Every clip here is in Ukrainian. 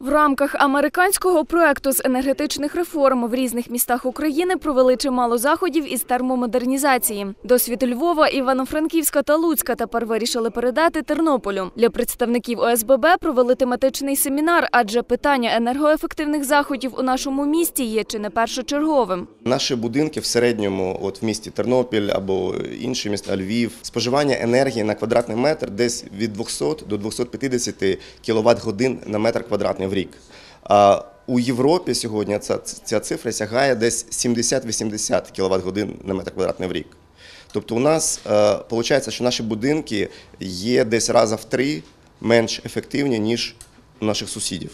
В рамках американського проекту з енергетичних реформ в різних містах України провели чимало заходів із термомодернізації. Досвід Львова, Івано-Франківська та Луцька тепер вирішили передати Тернополю. Для представників ОСББ провели тематичний семінар, адже питання енергоефективних заходів у нашому місті є чи не першочерговим. Наші будинки в середньому, от в місті Тернопіль або інші міста Львів, споживання енергії на квадратний метр десь від 200 до 250 кВт годин на метр квадратний в рік. А у Європі сьогодні ця, ця цифра сягає десь 70-80 кВт годин на метр квадратний в рік. Тобто у нас виходить, що наші будинки є десь раза в три менш ефективні, ніж у наших сусідів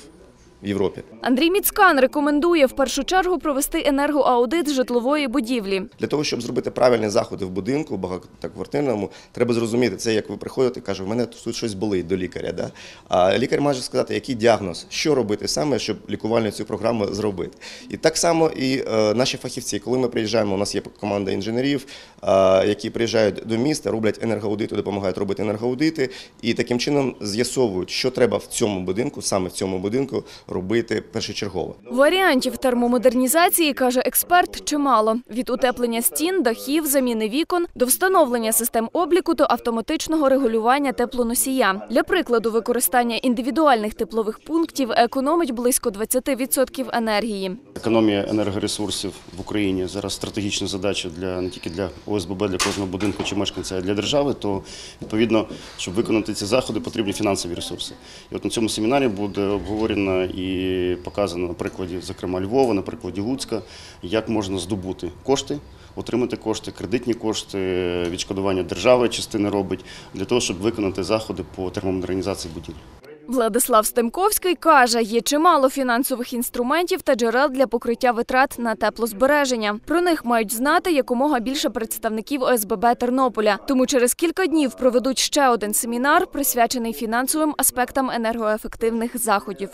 в Європі. Андрій Міцкан рекомендує в першу чергу провести енергоаудит житлової будівлі. Для того, щоб зробити правильні заходи в будинку багатоквартирному, треба зрозуміти це, як ви приходите, каже, в мене тут щось болить до лікаря. Да? А лікар може сказати, який діагноз, що робити саме, щоб лікувальну цю програму зробити. І так само і е, наші фахівці, коли ми приїжджаємо, у нас є команда інженерів, е, які приїжджають до міста, роблять енергоаудити, допомагають робити енергоаудити, і таким чином з'ясовують, що треба в цьому будинку, саме в цьому будинку, робити першочергово. Варіантів термомодернізації, каже експерт, чимало. Від утеплення стін, дахів, заміни вікон до встановлення систем обліку та автоматичного регулювання теплоносія. Для прикладу, використання індивідуальних теплових пунктів економить близько 20% енергії. Економія енергоресурсів в Україні зараз стратегічна задача для не тільки для ОСББ, для кожного будинку чи мешканця, а для держави. То відповідно, щоб виконати ці заходи, потрібні фінансові ресурси. І от на цьому семінарі буде обговорено і показано на прикладі, зокрема Львова, на прикладі Луцька, як можна здобути кошти. Отримати кошти, кредитні кошти, відшкодування держави частини робить для того, щоб виконати заходи по термомодернізації будівель. Владислав Стемковський каже, є чимало фінансових інструментів та джерел для покриття витрат на теплозбереження. Про них мають знати якомога більше представників ОСББ Тернополя. Тому через кілька днів проведуть ще один семінар, присвячений фінансовим аспектам енергоефективних заходів.